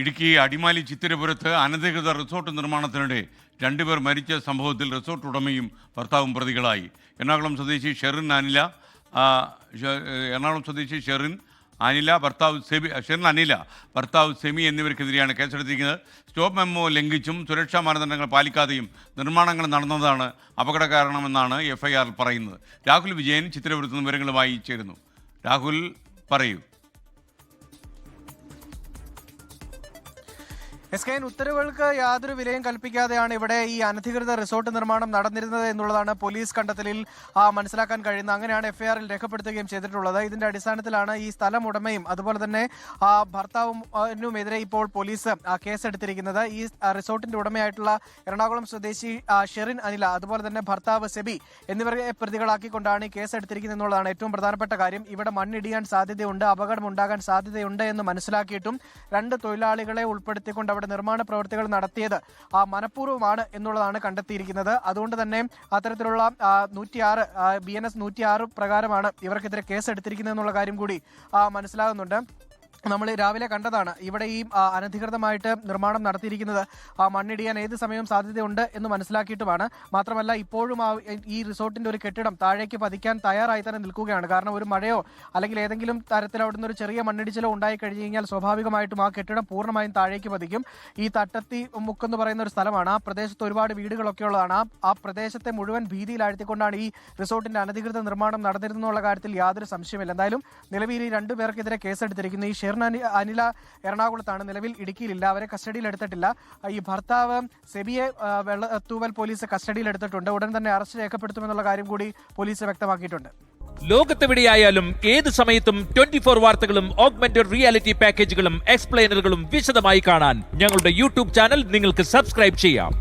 ഇടുക്കി അടിമാലി ചിത്തിരപുരത്ത് അനധികൃത റിസോർട്ട് നിർമ്മാണത്തിനിടെ രണ്ടുപേർ മരിച്ച സംഭവത്തിൽ റിസോർട്ട് ഉടമയും ഭർത്താവും പ്രതികളായി. എറണാകുളം സ്വദേശി ഷെറിൻ അനില എറണാകുളം സ്വദേശി ഷെറിൻ അനില ഭർത്താവ് സെബി ഷെറിൻ അനില ഭർത്താവ് സെമി എന്നിവർക്കെതിരെയാണ് കേസെടുത്തിരിക്കുന്നത്. സ്റ്റോപ്പ് മെമ്മോ ലംഘിച്ചും സുരക്ഷാ മാനദണ്ഡങ്ങൾ പാലിക്കാതെയും നിർമ്മാണങ്ങൾ നടന്നതാണ് അപകട കാരണമെന്നാണ് എഫ്ഐആർ പറയുന്നത്. രാഹുൽ വിജയൻ ചിത്തിരപുരത്ത് നിന്ന് വിവരങ്ങളുമായി ചേരുന്നു. രാഹുൽ പറയൂ. എസ് കെ ഉത്തരവുകൾക്ക് യാതൊരു വിലയും കൽപ്പിക്കാതെയാണ് ഇവിടെ ഈ അനധികൃത റിസോർട്ട് നിർമ്മാണം നടന്നിരുന്നത് എന്നുള്ളതാണ് പോലീസ് കണ്ടെത്തലിൽ മനസ്സിലാക്കാൻ കഴിയുന്നത്. അങ്ങനെയാണ് എഫ്ഐആറിൽ രേഖപ്പെടുത്തുകയും ചെയ്തിട്ടുള്ളത്. ഇതിന്റെ അടിസ്ഥാനത്തിലാണ് ഈ സ്ഥലം ഉടമയും അതുപോലെ തന്നെ ഭർത്താവിനുമെതിരെ ഇപ്പോൾ പോലീസ് കേസെടുത്തിരിക്കുന്നത്. ഈ റിസോർട്ടിന്റെ ഉടമയായിട്ടുള്ള എറണാകുളം സ്വദേശി ഷെറിൻ അനില അതുപോലെ തന്നെ ഭർത്താവ് സെബി എന്നിവരെ പ്രതികളാക്കിക്കൊണ്ടാണ് ഈ കേസെടുത്തിരിക്കുന്നത് എന്നുള്ളതാണ് ഏറ്റവും പ്രധാനപ്പെട്ട കാര്യം. ഇവിടെ മണ്ണിടിയാൻ സാധ്യതയുണ്ട് അപകടം ഉണ്ടാകാൻ സാധ്യതയുണ്ട് എന്ന് മനസ്സിലാക്കിയിട്ടും രണ്ട് തൊഴിലാളികളെ ഉൾപ്പെടുത്തിക്കൊണ്ട് അവിടെ നിർമ്മാണ പ്രവൃത്തികൾ നടത്തിയത് മനഃപൂർവമാണ് എന്നുള്ളതാണ് കണ്ടെത്തിയിരിക്കുന്നത്. അതുകൊണ്ട് തന്നെ അത്തരത്തിലുള്ള നൂറ്റിയാറ് ബി എൻ എസ് നൂറ്റിയാറ് പ്രകാരമാണ് ഇവർക്കെതിരെ കേസ് എടുത്തിരിക്കുന്നത് എന്നുള്ള കാര്യം കൂടി മനസ്സിലാകുന്നുണ്ട്. നമ്മൾ രാവിലെ കണ്ടതാണ് ഇവിടെ ഈ അനധികൃതമായിട്ട് നിർമ്മാണം നടത്തിയിരിക്കുന്നത് ആ, മണ്ണിടിയാൻ ഏത് സമയവും സാധ്യതയുണ്ട് എന്ന് മനസ്സിലാക്കിയിട്ടുമാണ്. മാത്രമല്ല ഇപ്പോഴും ഈ റിസോർട്ടിന്റെ ഒരു കെട്ടിടം താഴേക്ക് പതിക്കാൻ തയ്യാറായി തന്നെ നിൽക്കുകയാണ്. കാരണം ഒരു മഴയോ അല്ലെങ്കിൽ ഏതെങ്കിലും തരത്തിൽ അവിടുന്ന് ഒരു ചെറിയ മണ്ണിടിച്ചിലോ ഉണ്ടായി കഴിഞ്ഞു കഴിഞ്ഞാൽ സ്വാഭാവികമായിട്ടും ആ കെട്ടിടം പൂർണമായും താഴേക്ക് പതിക്കും. ഈ തട്ടത്തി മുക്കെന്ന് പറയുന്ന ഒരു സ്ഥലമാണ്. ആ പ്രദേശത്ത് ഒരുപാട് വീടുകളൊക്കെ ഉള്ളതാണ്. ആ പ്രദേശത്തെ മുഴുവൻ ഭീതിയിലാഴ്ത്തിക്കൊണ്ടാണ് ഈ റിസോർട്ടിന്റെ അനധികൃത നിർമ്മാണം നടന്നിരുന്നുള്ള കാര്യത്തിൽ യാതൊരു സംശയമില്ല എന്തായാലും നിലവിൽ ഈ രണ്ടുപേർക്കെതിരെ കേസെടുത്തിരിക്കുന്നു. ഈ ഷെറിൻ അനി അനില എറണാകുളത്താണ്. നിലവിൽ ഇടുക്കിയിലില്ല. അവരെ കസ്റ്റഡിയിൽ എടുത്തിട്ടില്ല ഈ ഭർത്താവ് സെബിയെ വെള്ളത്തൂവൽ പോലീസ് കസ്റ്റഡിയിൽ എടുത്തിട്ടുണ്ട് ഉടൻ തന്നെ അറസ്റ്റ് രേഖപ്പെടുത്തുമെന്നുള്ള കാര്യം കൂടി പോലീസ് വ്യക്തമാക്കിയിട്ടുണ്ട്. ലോകത്തെവിടെയായാലും ഏത് സമയത്തും ട്വന്റി ഫോർ വാർത്തകളും ഓഗ്മെന്റഡ് റിയാലിറ്റി പാക്കേജുകളും എക്സ്പ്ലെയിനറുകളും വിശദമായി കാണാൻ ഞങ്ങളുടെ യൂട്യൂബ് ചാനൽ നിങ്ങൾക്ക് സബ്സ്ക്രൈബ് ചെയ്യാം.